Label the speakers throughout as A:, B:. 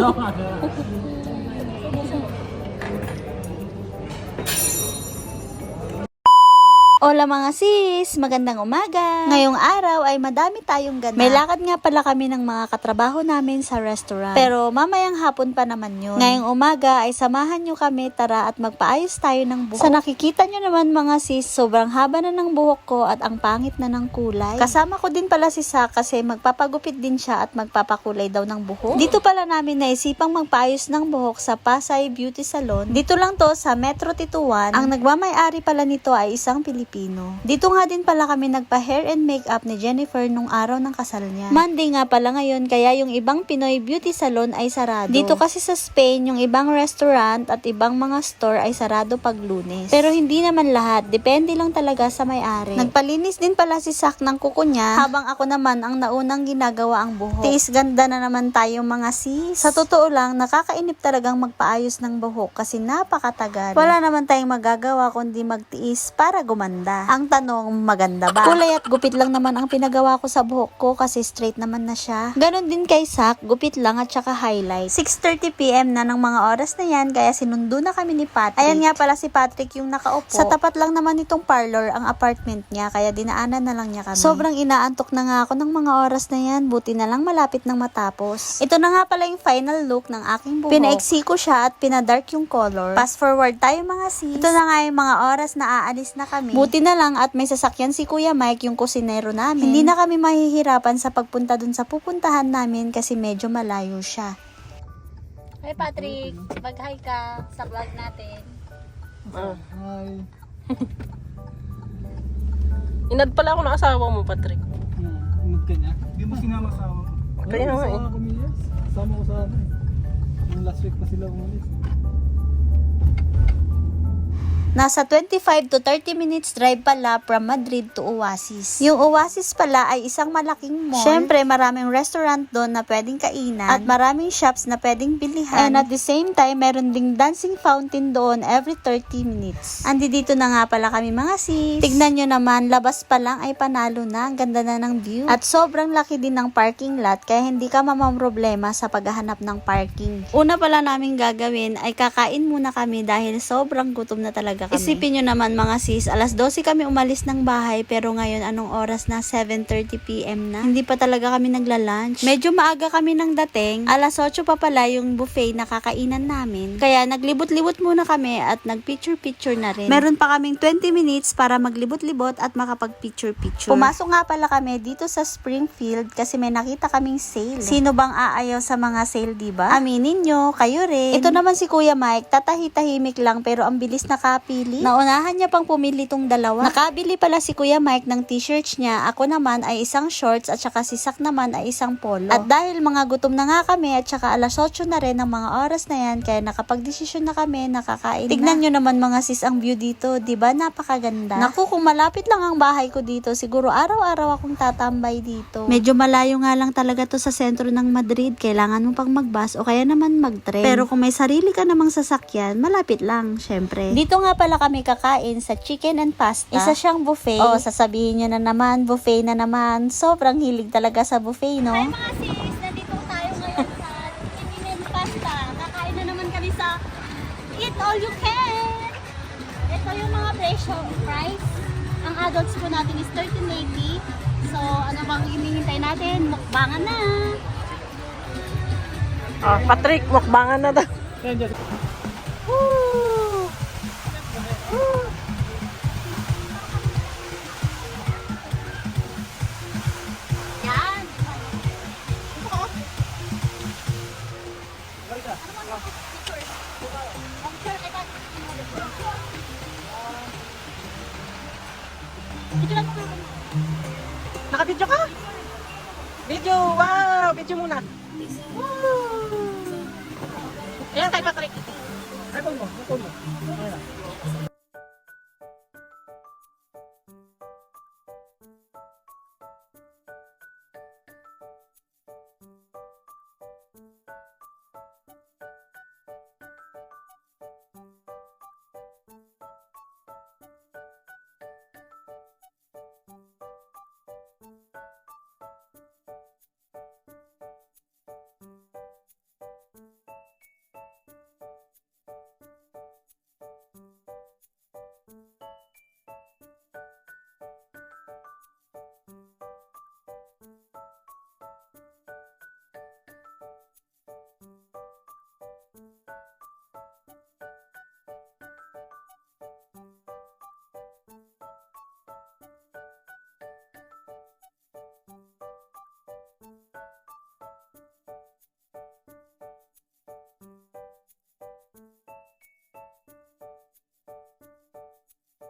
A: 不要 Hola mga sis! Magandang umaga! Ngayong araw ay madami tayong ganap. May lakad nga pala kami ng mga katrabaho namin sa restaurant. Pero mamayang hapon pa naman yun. Ngayong umaga ay samahan nyo kami tara at magpaayos tayo ng buhok. Sa nakikita nyo naman mga sis, sobrang haba na ng buhok ko at ang pangit na ng kulay. Kasama ko din pala si Sa kasi magpapagupit din siya at magpapakulay daw ng buhok. Dito pala namin naisipang magpaayos ng buhok sa Pasay Beauty Salon. Dito lang to sa Metro Tituan. Ang nagmamay-ari pala nito ay isang Pilipino. Dito nga din pala kami nagpa-hair and makeup ni Jennifer nung araw ng kasal niya. Monday nga pala ngayon kaya yung ibang Pinoy beauty salon ay sarado. Dito kasi sa Spain yung ibang restaurant at ibang mga store ay sarado pag lunes. Pero hindi naman lahat, depende lang talaga sa may-ari. Nagpalinis din pala si Sak ng kuko niya habang ako naman ang naunang ginagawa ang buhok. Tiis ganda na naman tayo mga sis. Sa totoo lang, nakakainip talagang magpaayos ng buhok kasi napakatagal. Wala naman tayong magagawa kundi magtiis para gumanda. Ang tanong, maganda ba? Kulay at gupit lang naman ang pinagawa ko sa buhok ko kasi straight naman na siya. Ganon din kay Sak, gupit lang at saka highlight. 6.30pm na ng mga oras na yan kaya sinundo na kami ni Patrick. Ayan nga pala si Patrick yung nakaupo. Sa tapat lang naman nitong parlor ang apartment niya kaya dinaanan na lang niya kami. Sobrang inaantok na nga ako ng mga oras na yan. Buti na lang malapit nang matapos. Ito na nga pala yung final look ng aking buhok. Pinaiksi ko siya at pinadark yung color. Fast forward tayo mga sis. Ito na nga yung mga oras na aalis na kami. Buti na lang at may sasakyan si Kuya Mike yung kusinero namin. Hindi na kami mahihirapan sa pagpunta dun sa pupuntahan namin kasi medyo malayo siya.
B: Hi Patrick, mag-hi ka sa vlog natin.
C: Ah,
D: Hi.
C: inad pala ako ng asawa mo, Patrick.
D: Hmm, Umod ka niya? Hindi mo sinama sa ako.
C: Kaya nga eh.
D: Kasama kami yes. Kasama ko sa ano eh. Yung last week na sila umalis.
A: Nasa 25 to 30 minutes drive pala from Madrid to Oasis. Yung Oasis pala ay isang malaking mall. Siyempre, maraming restaurant doon na pwedeng kainan at maraming shops na pwedeng bilihan. And at the same time, meron ding dancing fountain doon every 30 minutes. Andi dito na nga pala kami mga sis. Tignan nyo naman, labas pa lang ay panalo na. Ang ganda na ng view. At sobrang laki din ng parking lot kaya hindi ka mamamroblema sa paghahanap ng parking. Una pala namin gagawin ay kakain muna kami dahil sobrang gutom na talaga kami. Isipin nyo naman mga sis, alas 12 kami umalis ng bahay pero ngayon anong oras na 7.30pm na. Hindi pa talaga kami nagla-lunch. Medyo maaga kami nang dating. Alas 8 pa pala yung buffet na kakainan namin. Kaya naglibot-libot muna kami at nagpicture-picture na rin. Meron pa kaming 20 minutes para maglibot-libot at makapag-picture-picture. Pumasok nga pala kami dito sa Springfield kasi may nakita kaming sale. Sino bang aayaw sa mga sale, di ba? Aminin nyo, kayo rin. Ito naman si Kuya Mike, tatahi-tahimik lang pero ang bilis nakapili. Naunahan niya pang pumili tong dalawa. Nakabili pala si Kuya Mike ng t-shirts niya. Ako naman ay isang shorts at saka si Sak naman ay isang polo. At dahil mga gutom na nga kami at saka alas 8 na rin ang mga oras na yan kaya nakapag-desisyon na kami, nakakain Tignan nyo naman mga sis ang view dito, di ba? Napakaganda. Naku, kung malapit lang ang bahay ko dito, siguro araw-araw akong tatambay dito. Medyo malayo nga lang talaga to sa sentro ng Madrid. Kailangan mo pang magbus o kaya naman mag-train. Pero kung may sarili ka namang sasakyan, malapit lang, syempre. Dito nga pala kami kakain sa chicken and pasta. Isa siyang buffet. O, sasabihin nyo na naman, buffet na naman. Sobrang hilig talaga sa buffet, no?
B: Hi mga sis, nandito tayo ngayon sa Chicken and Pasta. Kakain na naman kami sa Eat All You Can. Ito yung mga presyo, price. Ang adults po natin is 13.80. So, ano bang hinihintay natin? Mukbangan na.
C: Ah, Patrick, mukbangan na daw.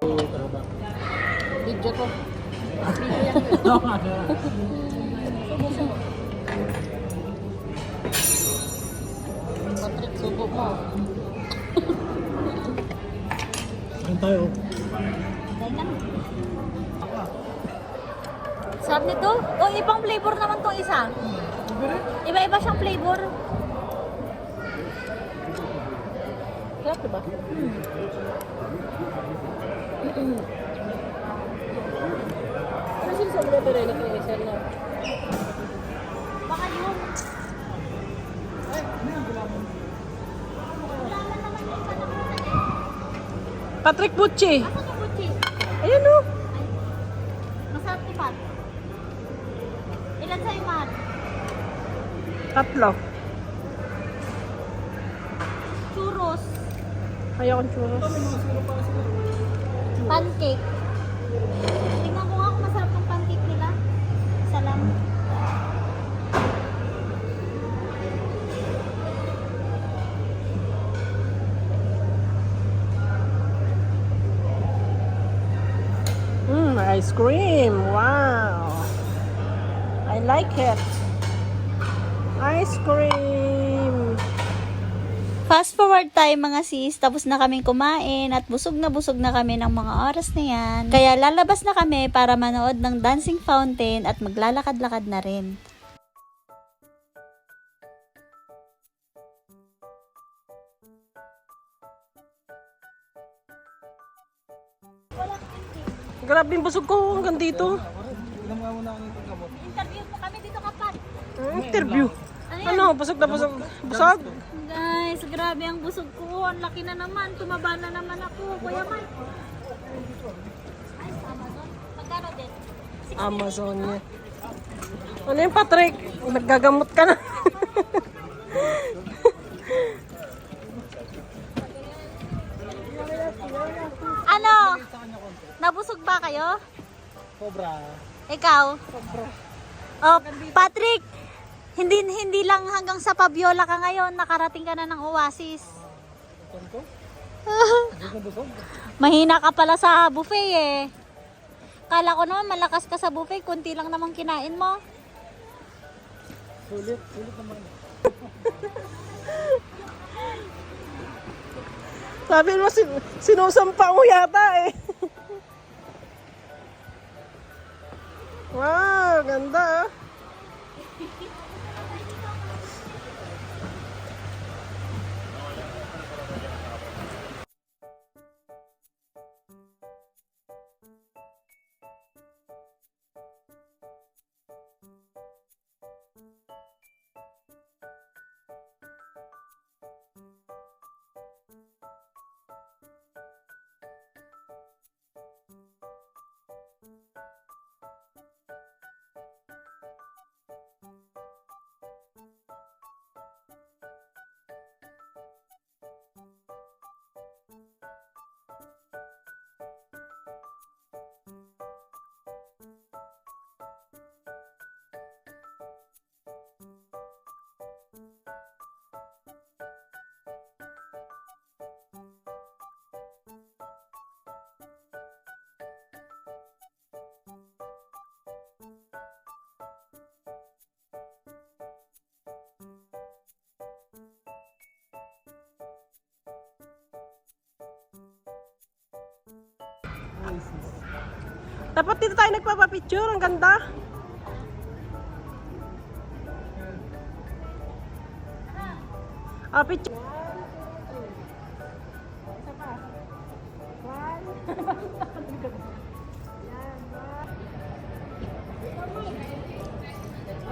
C: Video ko. Patrick, subo mo.
D: Ayun tayo.
B: Sarap nito. O, ibang flavor naman tong isa. Iba-iba siyang flavor.
C: Sarap, diba? Ano sinasabi ito rin ni Crisel na?
B: Baka yun.
C: Patrick Bucci.
B: Ano yung butchi?
C: Ayan o.
B: Masarap ni Pat. Ilan sa'yo, Mat?
C: Tatlo.
B: Churros.
C: Ayokong churros.
B: Pancake. Tingnan ko nga kung masarap yung pancake nila. Isa lang.
C: Mmm, ice cream. Wow. I like it. Ice cream.
A: Fast forward time mga sis, tapos na kaming kumain at busog na busog na kami ng mga oras na yan. Kaya lalabas na kami para manood ng dancing fountain at maglalakad-lakad na rin.
C: Grabe yung busog ko hanggang dito.
D: Ilam nga muna ang itong gamot.
B: Interview mo kami dito, Kapat.
C: Interview.
B: Ano?
C: Ano? Busog na busog. Busog?
B: Grabe ang busog ko. Ang laki na naman. Tumaba na naman ako. Kuya Mike. Ay, sa Amazon. Magkano din?
C: Amazon niya. Ano yung Patrick? Naggagamot ka na.
B: Ano? Nabusog ba kayo?
D: Cobra.
B: Ikaw? Oh, Patrick, hindi hindi lang hanggang sa Pabiola ka ngayon, nakarating ka na ng Oasis. Mahina ka pala sa buffet eh. Kala ko naman malakas ka sa buffet, kunti lang naman kinain mo.
D: Sulit. Sulit naman.
C: Sabi mo, sin- sinusampa mo yata eh. wow, ganda ah. Dapat dito tayo nagpapapicture. Ang ganda. Ah, picture.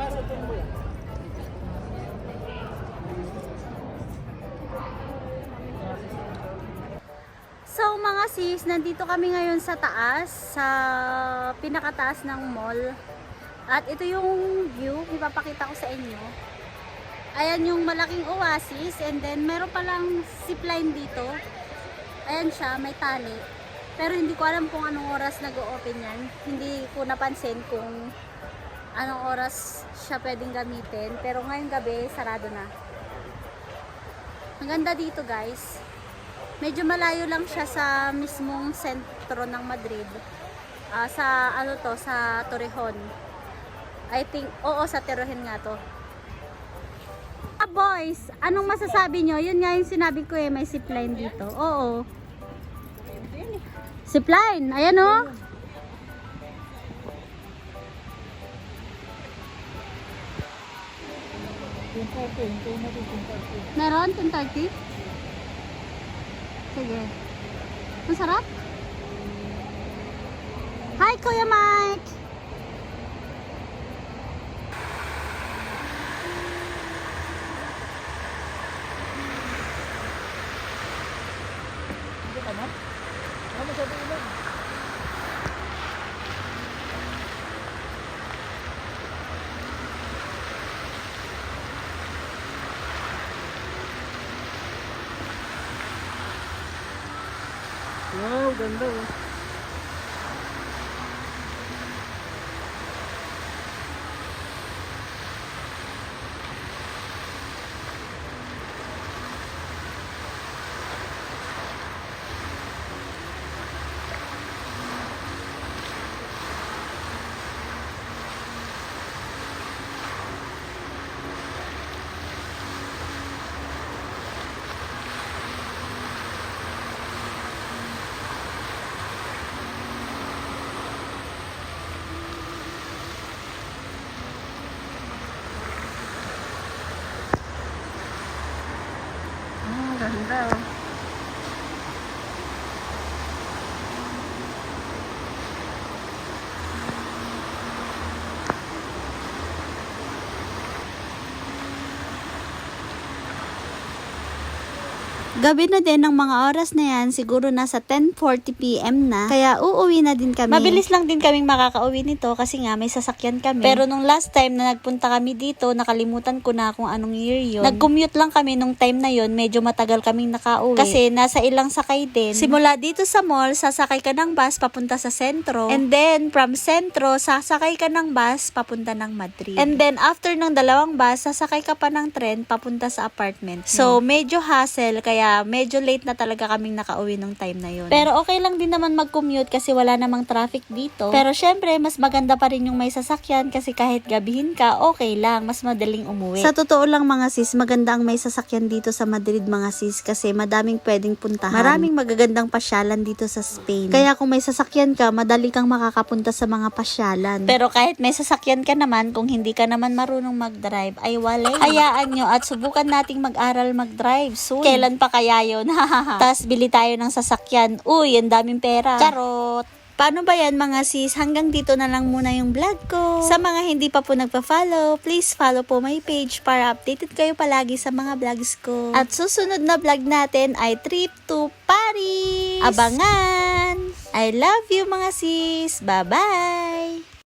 B: So mga sis, nandito kami ngayon sa taas, sa pinakataas ng mall. At ito yung view, ipapakita ko sa inyo. Ayan yung malaking oasis and then meron palang zipline dito. Ayan siya, may tali. Pero hindi ko alam kung anong oras nag-open yan. Hindi ko napansin kung anong oras siya pwedeng gamitin. Pero ngayong gabi, sarado na. Ang ganda dito guys.
A: Medyo malayo lang siya sa mismong sentro ng Madrid. Ah, sa ano to, sa Torrejon. I think, oo, sa Torrejon nga to. Ah, boys, anong masasabi nyo? Yun nga yung sinabi ko eh, may zipline dito. Oo. Zipline, ayan oh.
D: Yung parke.
A: Meron, 10.30? Sige. Masarap? Hi, Kuya Mike!
D: 的路。
C: Ah,
B: Gabi na din ng mga oras na yan, siguro nasa 10.40pm na. Kaya uuwi na din kami. Mabilis lang din kaming makakauwi nito kasi nga may sasakyan kami. Pero nung last time na nagpunta kami dito, nakalimutan ko na kung anong year yun. Nag-commute lang kami nung time na yun, medyo matagal kaming nakauwi. Kasi nasa ilang sakay din. Simula dito sa mall, sasakay ka ng bus papunta sa sentro. And then, from sentro, sasakay ka ng bus papunta ng Madrid. And then, after ng dalawang bus, sasakay ka pa ng tren papunta sa apartment. So, medyo hassle, kaya medyo late na talaga kaming nakauwi nung time na yun. Pero okay lang din naman mag-commute kasi wala namang traffic dito. Pero syempre, mas maganda pa rin yung may sasakyan kasi kahit gabihin ka, okay lang. Mas madaling umuwi. Sa totoo lang mga sis, maganda ang may sasakyan dito sa Madrid mga sis kasi madaming pwedeng puntahan. Maraming magagandang pasyalan dito sa Spain. Kaya kung may sasakyan ka, madali kang makakapunta sa mga pasyalan. Pero kahit may sasakyan ka naman, kung hindi ka naman marunong mag-drive, ay walay. Hayaan nyo at subukan nating mag-aral mag-drive soon. Kailan pa kaya yun? Tapos bili tayo ng sasakyan. Uy, ang daming pera. Charot! Paano ba yan mga sis? Hanggang dito na lang muna yung vlog ko. Sa mga hindi pa po nagpa-follow, please follow po my page para updated kayo palagi sa mga vlogs ko. At susunod na vlog natin ay trip to Paris. Abangan! I love you mga sis! Bye-bye!